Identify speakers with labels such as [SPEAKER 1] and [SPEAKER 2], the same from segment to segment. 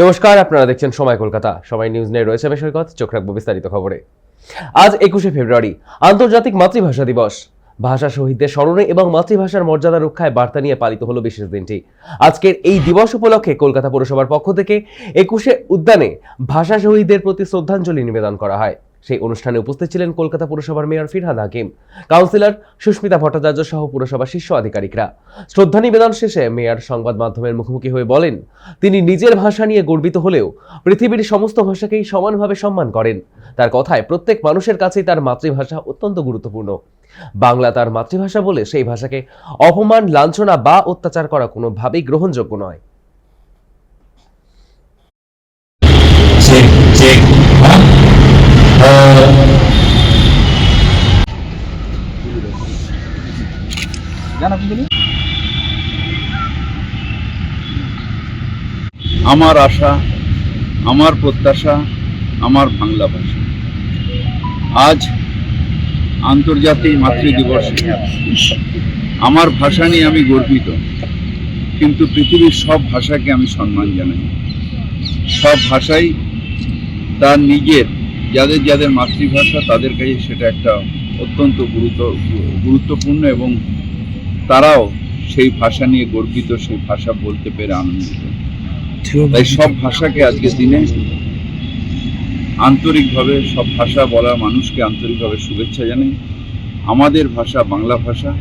[SPEAKER 1] নমস্কার, আপনারা দেখছেন সময় কলকাতা। সময় নিউজ নিয়ে রয়েছে আমি সৈকত চোখ রাখব বিস্তারিত খবরে। আজ একুশে ফেব্রুয়ারি, আন্তর্জাতিক মাতৃভাষা দিবস। ভাষা শহীদদের স্মরণে এবং মাতৃভাষার মর্যাদা রক্ষায় বার্তা নিয়ে পালিত হলো বিশেষ দিনটি। আজকের এই দিবস উপলক্ষে কলকাতা পুরসভার পক্ষ থেকে একুশে উদ্যানে ভাষা শহীদদের প্রতি শ্রদ্ধাঞ্জলি নিবেদন করা হয়। সেই অনুষ্ঠানে উপস্থিত ছিলেন কলকাতা পুরসভার মেয়র ফিরহাদ হাকিম, কাউন্সিলর সুস্মিতা ভট্টাচার্য সহ পুরসভার শীর্ষ আধিকারিকরা। শ্রদ্ধা নিবেদন শেষে মেয়র সংবাদ মাধ্যমের মুখোমুখি হয়ে বলেন, তিনি নিজের ভাষা নিয়ে গর্বিত হলেও পৃথিবীর সমস্ত ভাষাকেই সমানভাবে সম্মান করেন। তার কথায় প্রত্যেক মানুষের কাছেই তার মাতৃভাষা অত্যন্ত গুরুত্বপূর্ণ। বাংলা তার মাতৃভাষা বলে সেই ভাষাকে অপমান, লাঞ্ছনা বা অত্যাচার করা কোনোভাবেই গ্রহণযোগ্য নয়।
[SPEAKER 2] আমার আশা, আমার প্রত্যাশা, আমার বাংলা ভাষা। আজ আন্তর্জাতিক মাতৃ দিবস। আমার ভাষা নিয়ে আমি গর্বিত, কিন্তু পৃথিবীর সব ভাষাকে আমি সম্মান জানাই। সব ভাষাই তার নিজের, যাদের যাদের মাতৃভাষা, তাদের কাছে সেটা একটা অত্যন্ত গুরুত্ব, গুরুত্বপূর্ণ এবং তারাও সেই ভাষা নিয়ে গর্বিত, সেই ভাষা বলতে পেরে আনন্দিত। তাই সব ভাষাকে আজকের দিনে আন্তরিকভাবে, সব ভাষা বলা মানুষকে আন্তরিকভাবে শুভেচ্ছা জানাই। আমাদের ভাষা বাংলা ভাষা,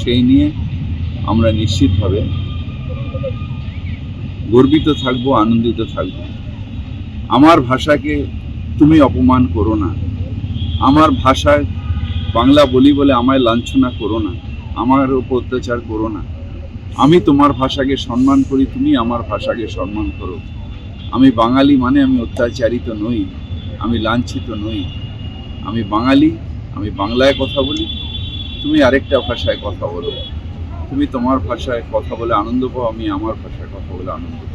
[SPEAKER 2] সেই নিয়ে আমরা নিশ্চিতভাবে গর্বিত থাকব, আনন্দিত থাকব। আমার ভাষাকে তুমি অপমান করো না। আমার ভাষায় বাংলা বলি বলে আমায় লাঞ্ছনা করো না। আমার উপর অত্যাচার করো না। আমি তোমার ভাষাকে সম্মান করি, তুমি আমার ভাষাকে সম্মান করো। আমি বাঙালি মানে আমি অত্যাচারিত নই, আমি লাঞ্ছিত নই। আমি বাঙালি, আমি বাংলায় কথা বলি, তুমি আরেকটা ভাষায় কথা বলো। তুমি তোমার ভাষায় কথা বলে আনন্দ পাও, আমি আমার ভাষায় কথা বলে আনন্দ পাই।